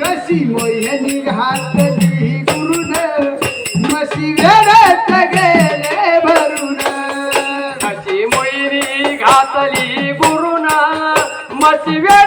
कशी मोहिनी घातली गुरुन? मशी वेळत गेले भरून. कशी मोहिनी घातली गुरुन? मशी वेळ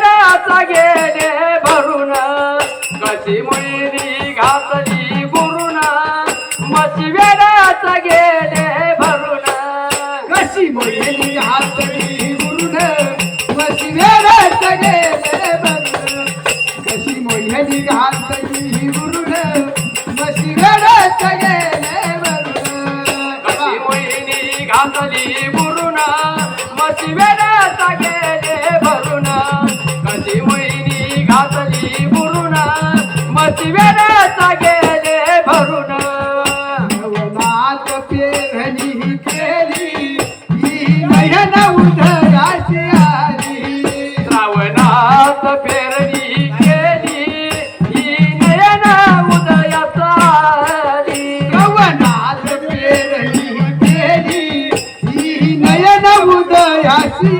शिवेराचा गेले भरून नवनाथ पेरणी केली. ही नयन उदयाची आली. श्रावणात पेरणी केली ही नयन उदयाचा आली नवनाथ पेरणी ही नयन उदयाची